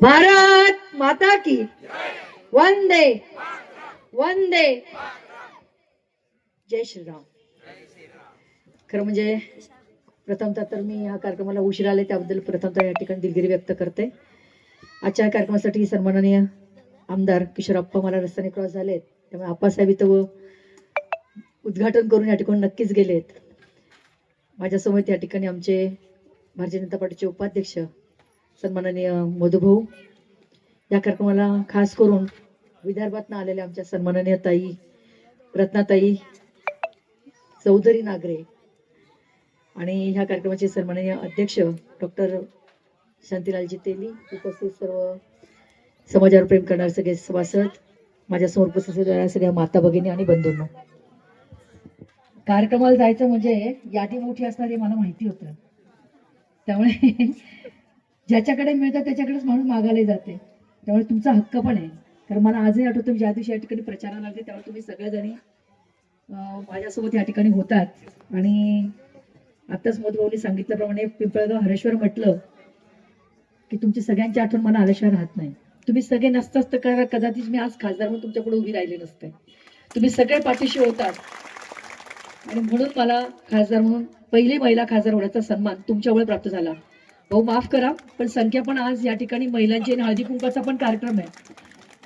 भारत माता की। वंदे। वंदे। जय श्रीराम। खरं म्हणजे प्रथमतः तर मी ह्या कार्यक्रमाला उशीर आले त्याबद्दल प्रथमतः या ठिकाणी दिलगिरी व्यक्त करते. आजच्या कार्यक्रमासाठी सन्माननीय आमदार किशोर आप्पा मला रस्त्याने क्रॉस झालेत. त्यामुळे आप्पासाहेब इथं व उद्घाटन करून या ठिकाणी नक्कीच गेलेत. माझ्यासोबत या ठिकाणी आमचे भारतीय जनता पार्टीचे उपाध्यक्ष सन्माननीय मधुभाऊ. या कार्यक्रमाला खास करून विदर्भातनं आलेल्या आमच्या सन्माननीय ताई रत्नाताई चौधरी नागरे आणि ह्या कार्यक्रमाचे सन्माननीय अध्यक्ष डॉक्टर शांतीलालजी तेली उपस्थित सर्व समाजावर प्रेम करणारे सगळे सभासद माझ्यासमोर उपस्थित असलेल्या सगळ्या माता भगिनी आणि बंधूंना. कार्यक्रमाला जायचं म्हणजे यादी मोठी असणार हे मला माहिती होतं. त्यामुळे ज्याच्याकडे मिळतं त्याच्याकडेच माणूस मागायला जाते. त्यामुळे तुमचा हक्क पण आहे. कारण मला आजही आठवतं ज्या दिवशी या ठिकाणी प्रचाराला लागते त्यावेळी तुम्ही सगळेजणी माझ्यासोबत या ठिकाणी होतात. आणि आताच मोदभाऊनी सांगितल्याप्रमाणे पिंपळगाव हरेश्वर म्हटलं की तुमची सगळ्यांची आठवण मला आल्याशिवाय राहत नाही. तुम्ही सगळे नसताच तर करा- कदाचित मी आज खासदार म्हणून तुमच्याकडे उभी राहिली नसते. तुम्ही सगळे पाठीशी होतात. आणि म्हणून मला खासदार म्हणून पहिली महिला खासदार होण्याचा सन्मान तुमच्यामुळे प्राप्त झाला. हो माफ करा पण संख्या पण आज या ठिकाणी महिलांची आणि हळदी कुंकाचा पण कार्यक्रम आहे.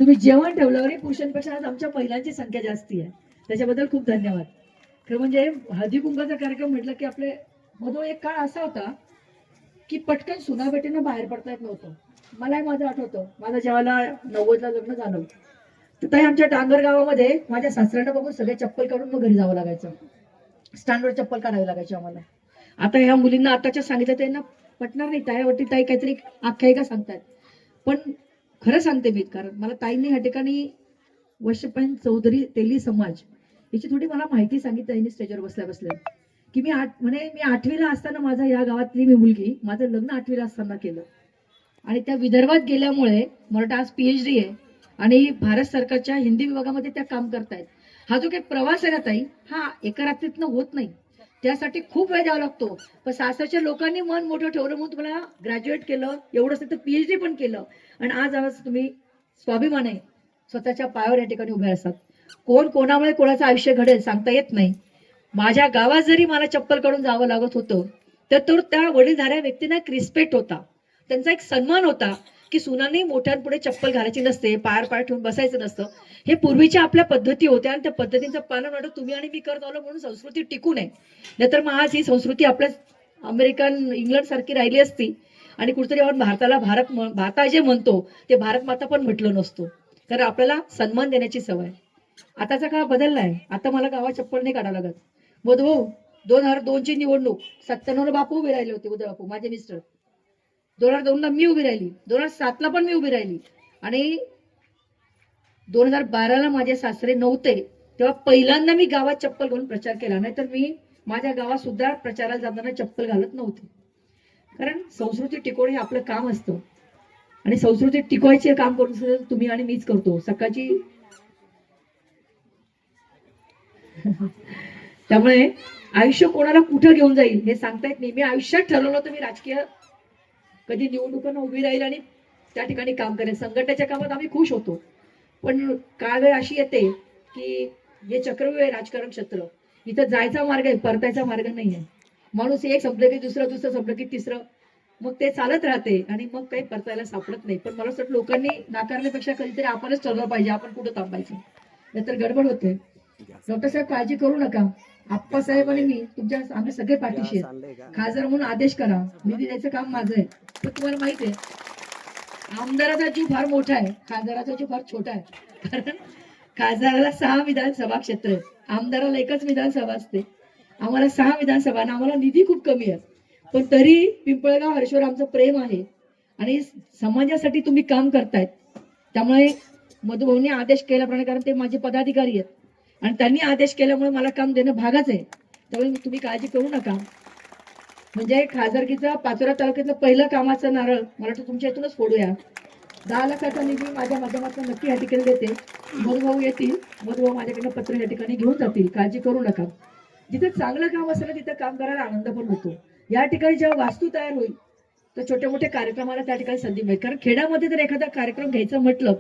तुम्ही जेवण ठेवल्यावरही पुरुषांपेक्षा आज आमच्या महिलांची संख्या जास्ती आहे. त्याच्याबद्दल खूप धन्यवाद. खरं म्हणजे हळदी कुंकाचा कार्यक्रम म्हटलं की आपले मधो एक काळ असा होता की पटकन सुनाबेटीनं बाहेर पडता येत नव्हतं. मलाही माझं आठवतं. माझं जेव्हा नव्वदला लग्न झालं. तर ताई आमच्या डांगर गावामध्ये माझ्या सासऱ्यांना बघून सगळे चप्पल काढून मग घरी जावं लागायचं. स्टँडवर चप्पल काढावी लागायची आम्हाला. आता ह्या मुलींना आताच्या सांगितलं त्यांना पटणार नाही. ताईवरती ताई काहीतरी आख्यायिका सांगतात पण खरं सांगते मी कारण मला ताईंनी ह्या ठिकाणी वशपण चौधरी तेली समाज याची थोडी मला माहिती सांगितली ताईंनी स्टेजवर बसल्या बसल्या. की मी आठ म्हणे मी आठवीला असताना माझा या गावातली मी मुलगी माझं लग्न आठवीला असताना केलं. आणि त्या विदर्भात गेल्यामुळे मला आज पीएचडी आहे आणि भारत सरकारच्या हिंदी विभागामध्ये त्या काम करतायत. हा जो काही प्रवास आहे ना ताई हा एका रात्रीतनं होत नाही. त्यासाठी खूप वेळ द्यावा लागतो. पण सासरच्या लोकांनी मन मोठं ठेवलं म्हणून तुम्हाला ग्रॅज्युएट केलं एवढंच नाही तर पीएचडी पण केलं. आणि आज आज तुम्ही स्वाभिमान आहे. स्वतःच्या पायावर या ठिकाणी उभे असतात. कोण कोणामुळे कोणाचं आयुष्य घडेल सांगता येत नाही. माझ्या गावात जरी मला चप्पल काढून जावं लागत होतं तर तो त्या वडीलधाऱ्या व्यक्तींना एक रिस्पेक्ट होता. त्यांचा एक सन्मान होता. की सुनाने मोठ्यांपुढे चप्पल घालायची नसते पायर पाय ठेवून बसायचं नसतं. हे पूर्वीच्या आपल्या पद्धती होत्या आणि त्या पद्धतींचं पालन वाटत तुम्ही आणि मी करत आलो म्हणून संस्कृती टिकून आहे. नाहीतर मग आज ही संस्कृती आपल्या अमेरिकन इंग्लंड सारखी राहिली असती आणि कुठेतरी आपण भारताला भारत भारता जे म्हणतो ते भारत माता पण म्हटलं नसतो. कारण आपल्याला सन्मान देण्याची सवय आताचा काळ बदललाय. आता मला गावात चप्पल नाही काढावं लागत. मधभाऊ दोन हजार दोनची निवडणूक. सत्त्याण्णव बापू उभे राहिले होते उदय बापू माझे मिस्टर. दोन हजार दोनला मी उभी राहिली. दोन हजार सातला पण मी उभी राहिली. आणि दोन हजार बाराला माझे सासरे नव्हते. तेव्हा पहिल्यांदा मी गावात चप्पल घालून प्रचार केला. नाहीतर मी माझ्या गावात सुद्धा प्रचाराला जाताना चप्पल घालत नव्हते. कारण संस्कृती टिकवणे हे आपलं काम असतं. आणि संस्कृती टिकवायचे काम करून सुद्धा तुम्ही आणि मीच करतो. सकाळची त्यामुळे आयुष्य कोणाला कुठं घेऊन जाईल हे सांगता येत नाही. मी आयुष्यात ठरवलं होतं मी राजकीय कधी निवडणुकांना उभी राहील आणि त्या ठिकाणी काम करेल संघटनेच्या कामात आम्ही खुश होतो. पण काळ वेळ अशी येते की हे चक्रव्यूह आहे राजकारण क्षेत्र. इथं जायचा मार्ग आहे परतायचा मार्ग नाही आहे माणूस एक संपलं की दुसरं दुसरं संपलं की तिसरं. मग ते चालत राहते आणि मग काही परतायला सापडत नाही. पण मला असं वाटतं लोकांनी नाकारण्यापेक्षा कधीतरी आपणच ठरलं पाहिजे आपण कुठं थांबायचं. नाहीतर गडबड होते. डॉक्टर साहेब काळजी करू नका. आप्पासाहेब आणि मी तुमच्या आम्ही सगळे पाठीशी खासदार म्हणून आदेश करा. निधी द्यायचं काम माझं आहे. पण तुम्हाला माहीत आहे आमदाराचा जीव फार मोठा आहे. खासदाराचा जीव फार छोटा आहे. कारण खासदाराला सहा विधानसभा क्षेत्र आहेत. आमदाराला एकच विधानसभा असते. आम्हाला सहा विधानसभा आणि आम्हाला निधी खूप कमी आहे. पण तरी पिंपळगाव हरेश्वर आमचं प्रेम आहे. आणि समाजासाठी तुम्ही काम करतायत. त्यामुळे मधुभाऊनी आदेश केल्याप्रमाणे कारण ते माझे पदाधिकारी आहेत. आणि त्यांनी आदेश केल्यामुळे मला काम देणं भागच आहे. त्यामुळे तुम्ही काळजी करू नका. म्हणजे खासदारकीचं पाचोरा तालुक्यातलं पहिलं कामाचं नारळ मला वाटतं तुमच्या इथूनच फोडूया. दहा लाखाचा निधी माझ्या माध्यमातून नक्की या ठिकाणी देते. मधुभाऊ येतील मधुभाऊ माझ्याकडनं पत्र या ठिकाणी घेऊन जातील. काळजी करू नका. जिथे चांगलं काम असेल ना तिथं काम करायला आनंद पण होतो. या ठिकाणी जेव्हा वास्तू तयार होईल तर छोट्या मोठ्या कार्यक्रमाला त्या ठिकाणी संधी मिळेल. कारण खेड्यामध्ये जर एखादा कार्यक्रम घ्यायचा म्हटलं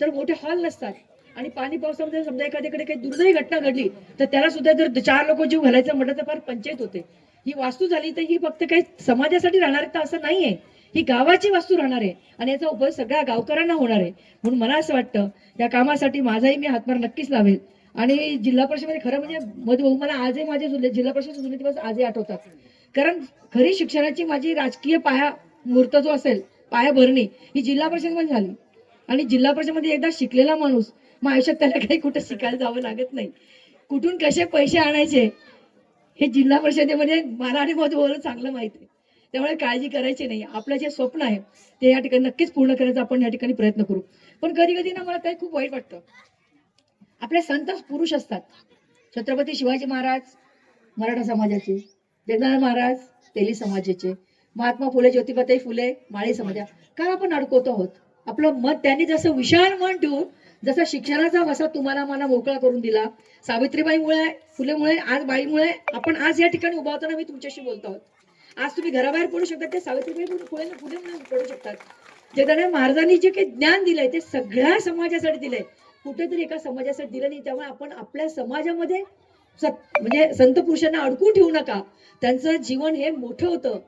तर मोठे हॉल नसतात. आणि पाणी पावसामध्ये समजा एखाद्याकडे काही दुर्दैवी घटना घडली तर त्याला सुद्धा जर चार लोक जीव घालायचं म्हटलं तर फार पंचायत होते. ही वास्तू झाली तर ही फक्त काही समाजासाठी राहणार तर असं नाहीये. ही गावाची वास्तू राहणार आहे आणि याचा उपयोग सगळ्या गावकऱ्यांना होणार आहे. म्हणून मला असं वाटतं या कामासाठी माझाही मी हातभार नक्कीच लावेल. आणि जिल्हा परिषदेमध्ये खरं म्हणजे मधु मला आजही माझे जिल्हा परिषद जुने दिवस आजही आठवतात. कारण खरी शिक्षणाची माझी राजकीय पाया मुहूर्त जो असेल पाया भरणी ही जिल्हा परिषदमध्ये झाली. आणि जिल्हा परिषदमध्ये एकदा शिकलेला माणूस मग आयुष्यात त्याला काही कुठं शिकायला जावं लागत नाही. कुठून कसे पैसे आणायचे हे जिल्हा परिषदेमध्ये मला आणि मधुवर चांगलं माहिती आहे. त्यामुळे काळजी करायची नाही. आपलं जे स्वप्न आहे ते या ठिकाणी नक्कीच पूर्ण करायचा आपण या ठिकाणी प्रयत्न करू. पण कधी कधी ना मला काही खूप वाईट वाटतं. आपले संत पुरुष असतात. छत्रपती शिवाजी महाराज मराठा समाजाचे जगनाथ महाराज तेली समाजाचे महात्मा फुले ज्योतिबाताई फुले माळी समाजा का आपण अडकवतो आहोत. आपलं मत त्यांनी जसं विशाल मन ठेवून जसा शिक्षणाचा वसा तुम्हाला मला मोकळा करून दिला सावित्रीबाईमुळे फुलेमुळे आज बाईमुळे आपण आज या ठिकाणी उभा होताना मी तुमच्याशी बोलतो आहोत. आज तुम्ही घराबाहेर पडू शकता ते सावित्रीबाई फुले फुलेमुळे पडू शकतात. जे त्यांना महाराजांनी जे काही ज्ञान दिलंय ते सगळ्या समाजासाठी दिलंय. कुठेतरी एका समाजासाठी दिलं नाही त्यामुळे आपण आपल्या समाजामध्ये सत- म्हणजे संत पुरुषांना अडकून ठेवू नका. त्यांचं जीवन हे मोठं होतं.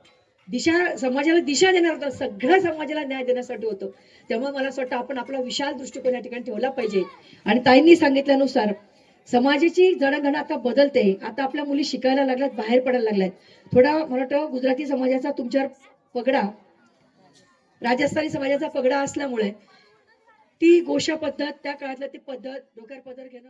दिशा समाजाला दिशा देणार होतं. सगळ्या समाजाला न्याय देण्यासाठी होतं. त्यामुळे मला असं वाटतं आपण आपला विशाल दृष्टिकोन या ठिकाणी ठेवला पाहिजे. आणि ताईंनी सांगितल्यानुसार समाजाची जडणघडण आता बदलते. आता आपल्या मुली शिकायला लागल्यात बाहेर पडायला लागल्यात. थोडा मला वाटतं गुजराती समाजाचा तुमच्यावर पगडा राजस्थानी समाजाचा पगडा असल्यामुळे ती गोशा पद्धत त्या काळातल्या ती पद्धत डोक्यावर पदर घेणं